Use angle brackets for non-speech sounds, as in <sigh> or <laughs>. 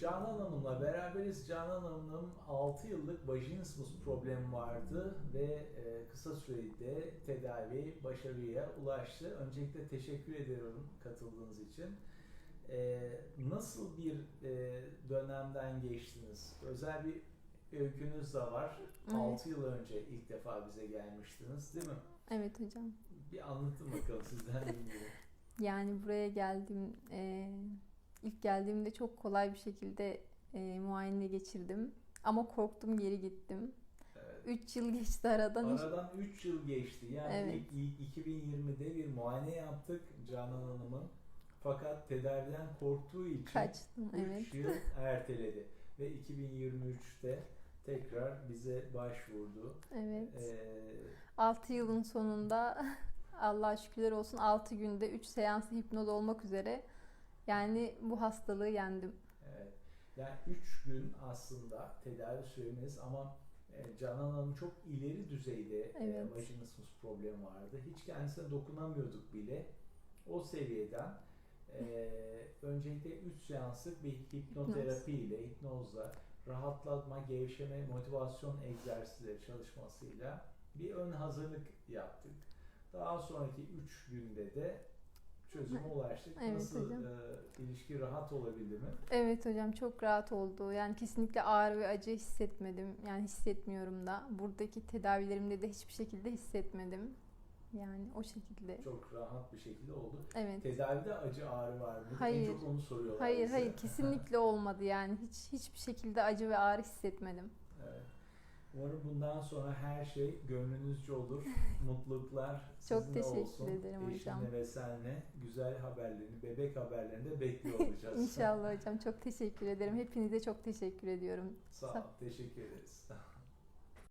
Canan Hanım'la beraberiz. Canan Hanım'ın 6 yıllık vajinismus problemi vardı ve e, kısa sürede tedavi başarıya ulaştı. Öncelikle teşekkür ediyorum katıldığınız için. E, nasıl bir e, dönemden geçtiniz? Özel bir öykünüz de var. Evet. 6 yıl önce ilk defa bize gelmiştiniz değil mi? Evet hocam. Bir anlatın bakalım sizden <laughs> dinleyelim. Yani buraya geldim. e, ilk geldiğimde çok kolay bir şekilde e, muayene geçirdim. Ama korktum geri gittim. Evet. 3 yıl geçti aradan. Aradan 3 yıl geçti. Yani Evet. ilk- ilk 2020'de bir muayene yaptık Canan Hanım'ın. Fakat tedaviden korktuğu için Kaçtım 3 evet. yıl erteledi. Ve 2023'te tekrar bize başvurdu. Evet. Ee, 6 yılın sonunda <laughs> Allah'a şükürler olsun 6 günde 3 seansı hipnoz olmak üzere yani bu hastalığı yendim. evet. Yani 3 gün aslında tedavi süremiz ama e, Canan Hanım çok ileri düzeyde e, Evet. vajinismus problemi vardı. Hiç kendisine dokunamıyorduk bile. O seviyeden e, <laughs> öncelikle 3 seanslık bir hipnoterapi ile, hipnozla rahatlatma, gevşeme, motivasyon egzersizleri çalışmasıyla bir ön hazırlık yaptık. Daha sonraki 3 günde de çözüme ulaştık. Evet Nasıl hocam. e, ilişki rahat olabildi mi? Evet hocam çok rahat oldu. Yani kesinlikle ağrı ve acı hissetmedim. Yani hissetmiyorum da. Buradaki tedavilerimde de hiçbir şekilde hissetmedim. Yani o şekilde. Çok rahat bir şekilde oldu. Evet. Tedavide acı ağrı var mı? En Hayır. çok onu soruyorlar Hayır bize. hayır kesinlikle <laughs> olmadı yani. Hiç hiçbir şekilde acı ve ağrı hissetmedim. Evet. Umarım bundan sonra her şey gönlünüzce olur. <laughs> Mutluluklar Çok sizinle teşekkür olsun. ederim Eşinle hocam. ve senle güzel haberlerini, bebek haberlerini de bekliyor olacağız. <laughs> İnşallah hocam çok teşekkür ederim. Hepinize çok teşekkür ediyorum. Sağ ol. Teşekkür ederiz.